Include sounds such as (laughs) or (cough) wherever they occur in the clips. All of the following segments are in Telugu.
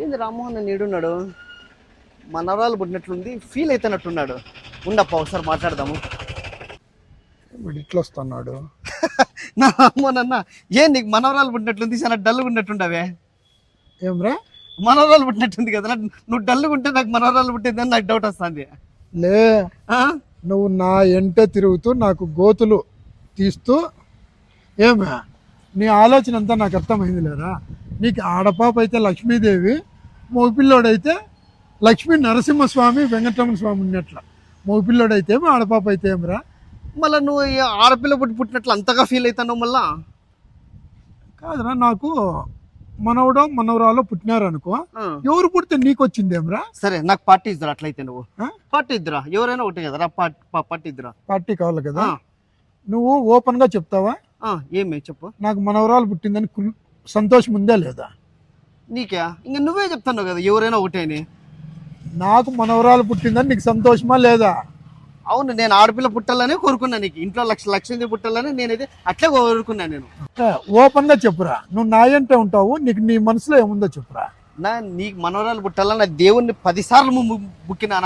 ఏంది రామ్మోహన్ నీడున్నాడు మనవరాలు పుట్టినట్లుంది ఫీల్ అవుతున్నట్టున్నాడు ఉండప్ప ఒకసారి మాట్లాడదాము. వీడు ఇట్లా వస్తున్నాడు. (laughs) నా రామ్మోహన్ ఏం నీకు మనవరాలు పుట్టినట్లుంది చాలా డల్గా ఉన్నట్టుండవే ఏమ్రా మనవరాలు పుట్టినట్టుంది కదా నువ్వు డల్గా ఉంటే నాకు మనవరాలు పుట్టింది అని నాకు డౌట్ వస్తుంది. లే నువ్వు నా ఎంటే తిరుగుతూ నాకు గోతులు తీస్తూ ఏమే నీ ఆలోచన అంతా నాకు అర్థమైంది లేరా? నీకు ఆడపాప అయితే లక్ష్మీదేవి మగపిల్లోడైతే లక్ష్మీ నరసింహస్వామి వెంకటరమణ స్వామి ఉన్నట్ల. మగపిల్లోడైతే ఏమి ఆడపాప అయితే ఏమిరా. మళ్ళీ నువ్వు ఆడపిల్ల పుట్టి పుట్టినట్లు అంతగా ఫీల్ అవుతావు మళ్ళా? కాదురా నాకు మనవడో మనవరాలో పుట్టినారనుకో. ఎవరు పుడితే నీకు వచ్చిందేమ్రా సరే నాకు పార్టీ ఇద్దరు అట్లయితే నువ్వు? పార్టీ ఇద్దరా. ఎవరైనా ఒకటే కదరా పార్టీ ఇద్దరా. పార్టీ కావాలి కదా. నువ్వు ఓపెన్గా చెప్తావా? ఆ, ఏమి చెప్పు. నాకు మనవరాలు పుట్టిందని సంతోషం ఉందా లేదా? నీకా? ఇంకా నువ్వే చెప్తాను కదా ఎవరైనా ఒకటే అని నాకు మనవరాలు పుట్టిందని నీకు సంతోషమా లేదా? అవును నేను ఆడపిల్ల పుట్టాలని కోరుకున్నా నీకు. ఇంట్లో లక్ష లక్ష్మీ పుట్టాలని నేనైతే అట్లే కోరుకున్నా నేను. ఓపెన్గా చెప్పురా. నువ్వు నా అంటే ఉంటావు నీకు నీ మనసులో ఏముందో చెప్పురా. నా నీకు మనవరాలు పుట్టాలని దేవుణ్ణి పది సార్లు బుక్కినా?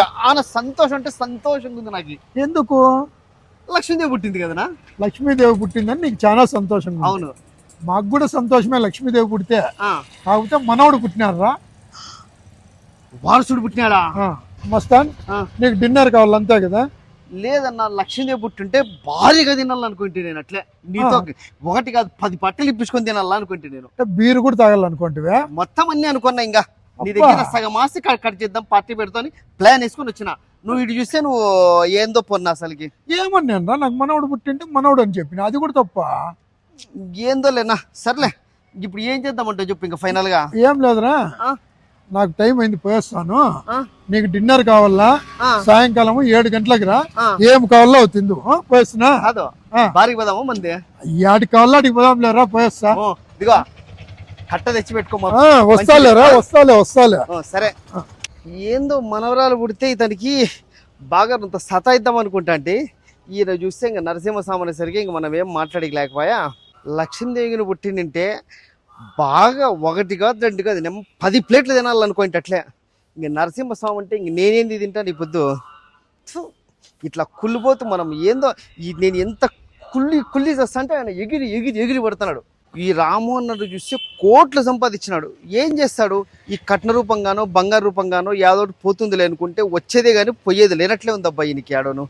చాలా సంతోషం అంటే సంతోషంగా ఉంది నాకు. ఎందుకు? లక్ష్మీదేవి పుట్టింది కదనా లక్ష్మీదేవి పుట్టిందని నీకు చాలా సంతోషంగా. అవును. మాకు కూడా సంతోషమే. లక్ష్మీదేవి పుడితే ఆ, కాకపోతే మనవడు పుట్టినారా వారసుడు పుట్టినాడా? మస్తాన్. నీకు డిన్నర్ కావాలి అంతే కదా. లేదన్నా లక్ష్మీదేవి పుట్టుంటే భారీగా తినాలనుకుంటే నేను అట్లే. నీతో ఒకటి కాదు పది పట్టెలు ఇప్పించుకొని తినాలనుకుంటే నేను. అంటే బీరు కూడా తాగాలనుకుంటువే. మొత్తం అన్ని అనుకున్నా ఇంకా. నీ. దగ్గర సగం ఆస్తి కట్ చేద్దాం పార్టీ పెడతాని ప్లాన్ వేసుకొని వచ్చిన. నువ్వు ఇటు చూస్తే నువ్వు ఏందో పొన్నా అసలుకి. ఏమన్నాను నాకు మనవడు పుట్టింటే మనవడు అని చెప్పిన. అది కూడా తప్ప. ఏందో లేనా సర్లే ఇప్పుడు ఏం చేద్దామంటే చెప్పు ఇంకా ఫైనల్గా ఏం లేదురా? నాకు టైం అయింది పోయేస్తాను? నీకు డిన్నర్ కావాలా? సాయంకాలం ఏడు గంటలకు రా. ఏం కావాలో తిందు. పోయేస్తున్నా. కాదు ఆ. భారీకి పోదాము మంది? యాడికి కావాలో అడిగి పోదాం లేరా పోయేస్తా. ఇదిగో కట్ట తెచ్చి పెట్టుకో మా- ఆ, వస్తాలేరా వస్తాలే వస్తాలే. సరే. ఏందో మనవరాలు పుడితే ఇతనికి బాగా అంత సతాయిద్దాం అనుకుంటా అంటే. ఈయన చూస్తే ఇంకా నరసింహస్వామి అనేసరికి ఇంక మనం ఏం మాట్లాడలేకపోయా లక్ష్మీదేవిని పుట్టిండింటే బాగా ఒకటి కాదు రెండు కాదు పది ప్లేట్లు తినాలనుకోండి అట్లే ఇంక నరసింహస్వామి అంటే ఇంక నేనేంది తింటాను ఈ పొద్దు ఇట్లా కుళ్ళిపోతూ మనం ఏందో ఈ నేను ఎంత కుళ్ళి కుళ్ళి చేస్తా అంటే ఆయన ఎగిరి ఎగిరి ఎగిరి పడుతున్నాడు. ఈ రామ్మోహన్ చూస్తే కోట్లు సంపాదించినాడు. ఏం చేస్తాడు? ఈ కట్న రూపంగానో బంగారు రూపంగానో యాదోటి పోతుంది అనుకుంటే వచ్చేదే కానీ పోయేది లేనట్లే ఉంది అబ్బాయి ఈయనకి ఆడోను